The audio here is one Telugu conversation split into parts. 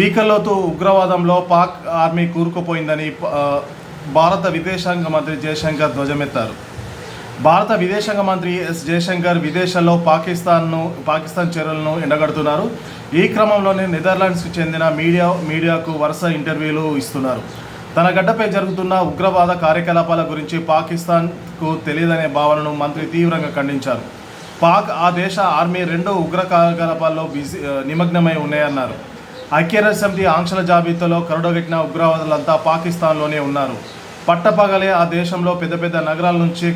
పీకల్లోతు ఉగ్రవాదంలో పాక్ ఆర్మీ కూరుకుపోయిందని భారత విదేశాంగ మంత్రి జయశంకర్ ధ్వజమెత్తారు. భారత విదేశాంగ మంత్రి ఎస్ జయశంకర్ విదేశాల్లో పాకిస్తాన్ను పాకిస్తాన్ చర్యలను ఎండగడుతున్నారు. ఈ క్రమంలోనే నెదర్లాండ్స్కి చెందిన మీడియా మీడియాకు వరుస ఇంటర్వ్యూలు ఇస్తున్నారు. తన గడ్డపై జరుగుతున్న ఉగ్రవాద కార్యకలాపాల గురించి పాకిస్తాన్కు తెలియదనే భావనను మంత్రి తీవ్రంగా ఖండించారు. పాక్ ఆ దేశ ఆర్మీ రెండు ఉగ్ర కార్యకలాపాల్లో బిజీ నిమగ్నమై ఉన్నాయన్నారు. ఐక్యరాజ్య సమితి ఆంక్షల జాబితాలో కరుడగట్టిన ఉగ్రవాదులంతా పాకిస్తాన్లోనే ఉన్నారు. పట్టపగలే ఆ దేశంలో పెద్ద పెద్ద నగరాల నుంచి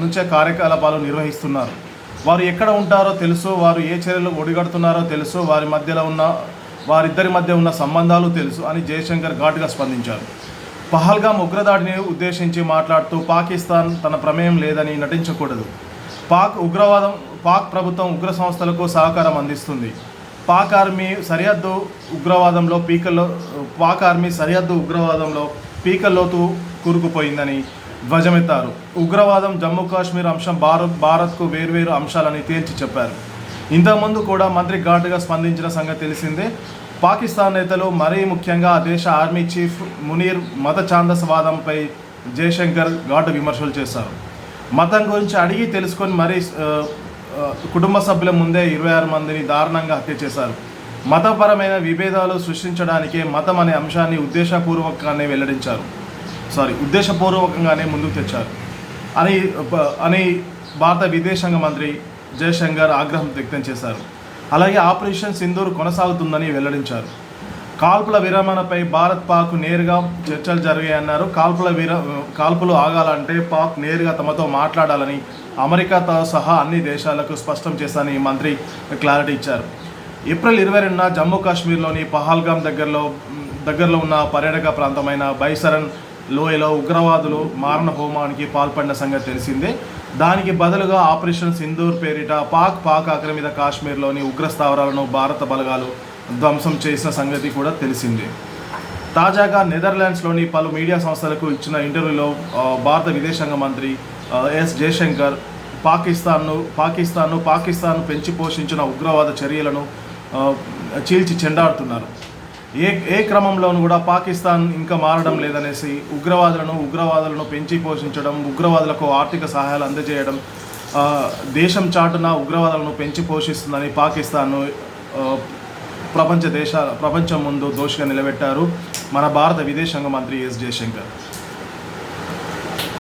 నుంచే కార్యకలాపాలు నిర్వహిస్తున్నారు. వారు ఎక్కడ ఉంటారో తెలుసు వారు ఏ చర్యలు ఒడిగడుతున్నారో తెలుసు వారి మధ్యలో ఉన్న వారిద్దరి మధ్య ఉన్న సంబంధాలు తెలుసు అని జయశంకర్ ఘాటుగా స్పందించారు. పహల్గామ్ ఉగ్రదాడిని ఉద్దేశించి మాట్లాడుతూ పాకిస్తాన్ తన ప్రమేయం లేదని నటించకూడదు. పాక్ ఉగ్రవాదం పాక్ ప్రభుత్వం ఉగ్ర సంస్థలకు సహకారం అందిస్తుంది. పాక్ ఆర్మీ సరిహద్దు ఉగ్రవాదంలో పీకల్లో పాక్ ఆర్మీ సరిహద్దు ఉగ్రవాదంలో పీకల్లోతు కూరుకుపోయిందని ధ్వజమెత్తారు. ఉగ్రవాదం జమ్మూ కాశ్మీర్ అంశం భారత్ భారత్కు వేర్వేరు అంశాలని తేల్చి చెప్పారు. ఇంతకుముందు కూడా మంత్రి ఘాటుగా స్పందించిన సంగతి తెలిసిందే. పాకిస్తాన్ నేతలు మరీ ముఖ్యంగా ఆ దేశ ఆర్మీ చీఫ్ మునీర్ మత ఛాందసవాదంపై జయశంకర్ ఘాటు విమర్శలు చేశారు. మతం గురించి అడిగి తెలుసుకొని మరీ కుటుంబ సభ్యుల ముందే ఇరవై ఆరు మందిని దారుణంగా హత్య చేశారు. మతపరమైన విభేదాలు సృష్టించడానికే మతం అనే అంశాన్ని ఉద్దేశపూర్వకంగానే వెల్లడించారు. సారీ ఉద్దేశపూర్వకంగానే ముందుకు తెచ్చారు. అని అని భారత విదేశాంగ మంత్రి జయశంకర్ ఆగ్రహం వ్యక్తం చేశారు. అలాగే ఆపరేషన్ సింధూర్ కొనసాగుతుందని వెల్లడించారు. కాల్పుల విరమణపై భారత్ పాక్ నేరుగా చర్చలు జరిగాయన్నారు. కాల్పుల విర కాల్పులు ఆగాలంటే పాక్ నేరుగా తమతో మాట్లాడాలని అమెరికాతో సహా అన్ని దేశాలకు స్పష్టం చేశారని మంత్రి క్లారిటీ ఇచ్చారు. ఏప్రిల్ ఇరవై రెండున జమ్మూ కాశ్మీర్లోని పహల్గామ్ దగ్గరలో దగ్గరలో ఉన్న పర్యాటక ప్రాంతమైన బైసరన్ లోయలో ఉగ్రవాదులు మారణ హోమానికి పాల్పడిన సంగతి తెలిసిందే. దానికి బదులుగా ఆపరేషన్ సింధూర్ పేరిట పాక్ పాక్ ఆక్రమిత కాశ్మీర్లోని ఉగ్ర స్థావరాలను భారత బలగాలు ధ్వంసం చేసిన సంగతి కూడా తెలిసిందే. తాజాగా నెదర్లాండ్స్లోని పలు మీడియా సంస్థలకు ఇచ్చిన ఇంటర్వ్యూలో భారత విదేశాంగ మంత్రి ఎస్. జయశంకర్ పాకిస్తాన్ను పాకిస్తాన్ను పాకిస్తాన్ పెంచి పోషించిన ఉగ్రవాద చర్యలను చీల్చి చెండాడుతున్నారు. ఏ ఏ క్రమంలోనూ కూడా పాకిస్తాన్ ఇంకా మారడం లేదనేసి ఉగ్రవాదులను ఉగ్రవాదులను పెంచి పోషించడం ఉగ్రవాదులకు ఆర్థిక సహాయాలు అందజేయడం దేశం చాటున ఉగ్రవాదులను పెంచి పోషిస్తుందని పాకిస్తాన్ను ప్రపంచ దేశాల ప్రపంచం ముందు దోషిగా నిలబెట్టారు మన భారత విదేశాంగ మంత్రి ఎస్ జయశంకర్.